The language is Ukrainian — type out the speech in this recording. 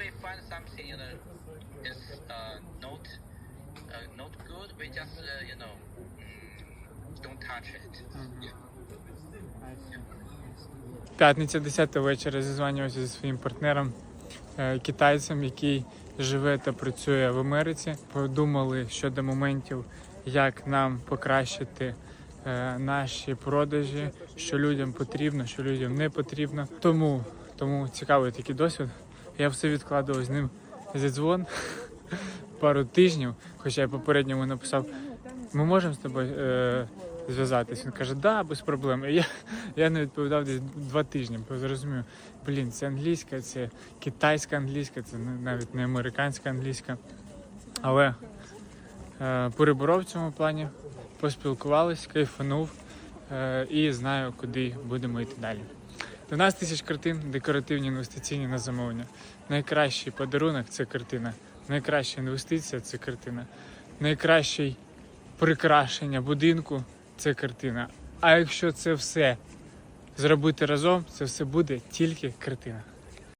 we find something, you know, is uh, not uh, not good, we just uh, you know mm, don't touch it. Yeah. П'ятниця 10 вечора зізванювався зі своїм партнером, е, китайцем, який живе та працює в Америці. Подумали щодо моментів, як нам покращити е, наші продажі, що людям потрібно, що людям не потрібно. Тому, тому цікавий такий досвід. Я все відкладував з ним зідзвон пару тижнів, хоча я попередньому написав, ми можемо з тобою е, зв'язатись. Він каже, да, без проблем. І я, я не відповідав десь два тижні, бо зрозумів, блін, це англійська, це китайська англійська, це навіть не американська англійська. Але е, переборов в цьому плані, поспілкувались, кайфанув е, і знаю, куди будемо йти далі. 12 тисяч картин, декоративні інвестиційні на замовлення. Найкращий подарунок це картина. Найкраща інвестиція це картина. Найкраще прикрашення будинку це картина. А якщо це все зробити разом, це все буде тільки картина.